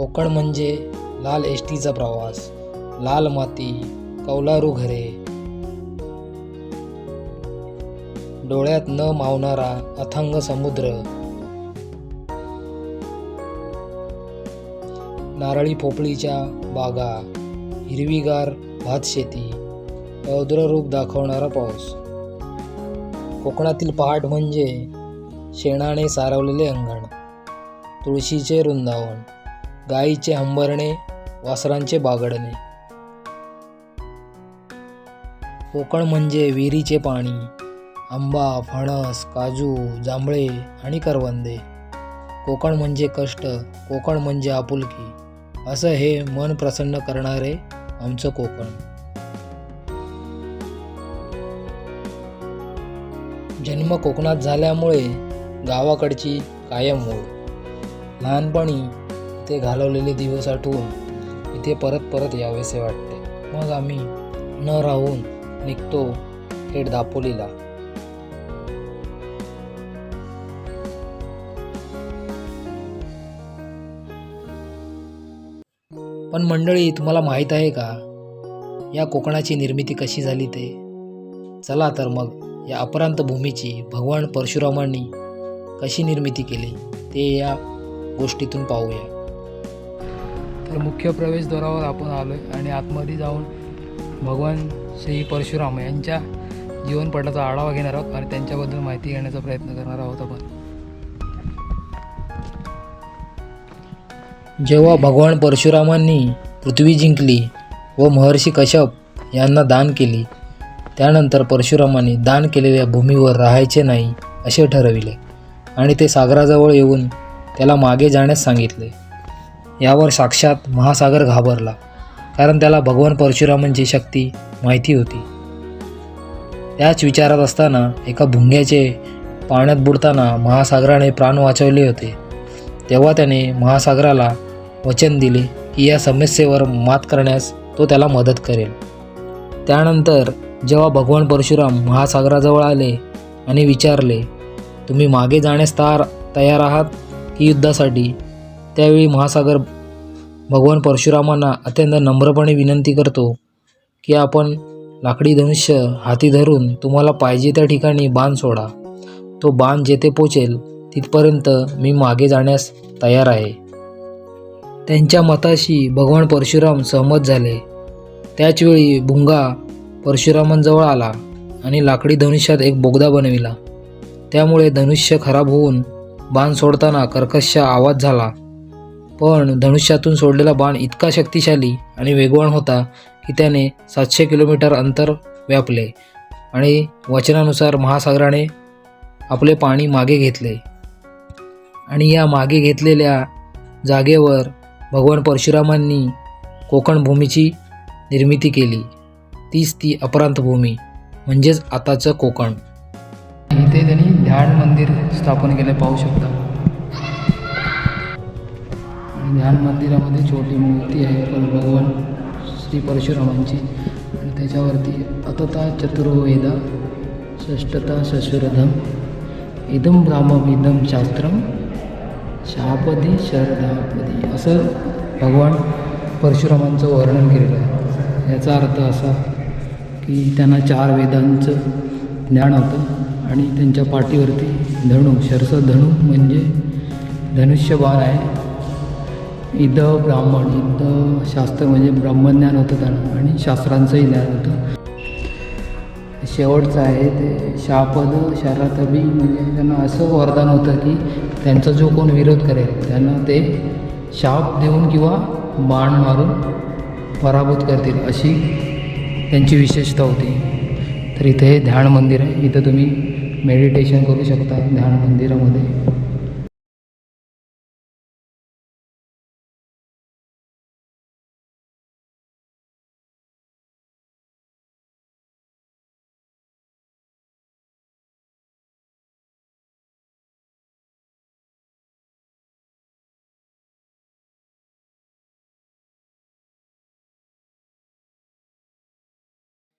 कोकण म्हणजे लाल एस टीचा प्रवास लाल माती कौलारू घरे. डोळ्यात न मावणारा अथांग समुद्र. नारळी पोपळीच्या बागा हिरवीगार भातशेती रौद्र रूप दाखवणारा पाऊस. कोकणातील पहाट म्हणजे शेणाने सारवलेले अंगण तुळशीचे वृंदावन. गाईचे हंबरणे वासरांचे बागडणे. कोकण म्हणजे विहिरीचे पाणी आंबा फणस काजू जांभळे आणि करवंदे. कोकण म्हणजे कष्ट कोकण म्हणजे आपुलकी. असं हे मन प्रसन्न करणारे आमचं कोकण. जन्म कोकणात झाल्यामुळे गावाकडची कायम ओळ लहानपणी ते घालवलेले दिवस आठवून इथे परत परत यावेसे वाटते. मग आम्ही न राहून निघतो थेट दापोलीला. पण मंडळी तुम्हाला माहीत आहे का? या कोकणाची निर्मिती कशी झाली ते? चला तर मग या अपरांत भूमीची भगवान परशुरामांनी कशी निर्मिती केली ते या गोष्टीतून पाहूया. तर मुख्य प्रवेशद्वारावर आपण आलो आहे आणि आतमध्ये जाऊन भगवान श्री परशुराम यांच्या जीवनपटाचा आढावा घेणार आहोत आणि त्यांच्याबद्दल माहिती घेण्याचा प्रयत्न करणार आहोत आपण. जेव्हा भगवान परशुरामांनी पृथ्वी जिंकली व महर्षी कश्यप यांना दान केली त्यानंतर परशुरामांनी दान केलेल्या भूमीवर राहायचे नाही असे ठरविले आणि ते सागराजवळ येऊन त्याला मागे जाण्यास सांगितले. यावर साक्षात महासागर घाबरला कारण त्याला भगवान परशुरामांची शक्ती माहिती होती. त्याच विचारात असताना एका भुंग्याचे पाण्यात बुडताना महासागराने प्राण वाचवले होते. तेव्हा त्याने महासागराला वचन दिले की या समस्येवर मात करण्यास तो त्याला मदत करेल. त्यानंतर जेव्हा भगवान परशुराम महासागराजवळ आले आणि विचारले तुम्ही मागे जाण्यास तार तयार आहात की युद्धासाठी? त्यावेळी महासागर भगवान परशुरामांना अत्यंत नम्रपणे विनंती करतो की आपण लाकडी धनुष्य हाती धरून तुम्हाला पाहिजे त्या ठिकाणी बाण सोडा. तो बाण जेथे पोचेल तिथपर्यंत मी मागे जाण्यास तयार आहे. त्यांच्या मताशी भगवान परशुराम सहमत झाले. त्याचवेळी भुंगा परशुरामांजवळ आला आणि लाकडी धनुष्यात एक बोगदा बनविला. त्यामुळे धनुष्य खराब होऊन बाण सोडताना कर्कशचा आवाज झाला. पण धनुष्यातून सोडलेला बाण इतका शक्तिशाली आणि वेगवान होता की त्याने सातशे किलोमीटर अंतर व्यापले आणि वचनानुसार महासागराने आपले पाणी मागे घेतले. आणि या मागे घेतलेल्या जागेवर भगवान परशुरामांनी कोकण भूमीची निर्मिती केली. तीच ती अपरांत भूमी म्हणजेच आताचं कोकण. इथे त्यांनी ध्यान मंदिर स्थापन केलं पाहू शकता. ध्यान मंदिरामध्ये छोटी मूर्ती आहे पण भगवान श्री परशुरामांची. आणि त्याच्यावरती अतता चतुर्वेदा षष्टता शशुरधम इदम ब्राह्मम इदम शास्त्रम शहापदी शरदापदी. असं भगवान परशुरामांचं वर्णन केलेलं आहे. याचा अर्थ असा की त्यांना चार वेदांचं ज्ञान होतं आणि त्यांच्या पाठीवरती धणू शरस धणू म्हणजे धनुष्यबाण आहे. इथं ब्राह्मण इथं शास्त्र म्हणजे ब्रह्मज्ञान होतं त्यांना आणि शास्त्रांचंही ज्ञान होतं. शेवटचं आहे ते शापद शरातबी म्हणजे त्यांना असं वरदान होतं की त्यांचा जो कोण विरोध करेल त्यांना ते शाप देऊन किंवा बाण मारून पराभूत करतील अशी त्यांची विशेषता होती. तर इथे हे ध्यान मंदिर आहे. इथं तुम्ही मेडिटेशन करू शकता ध्यान मंदिरामध्ये.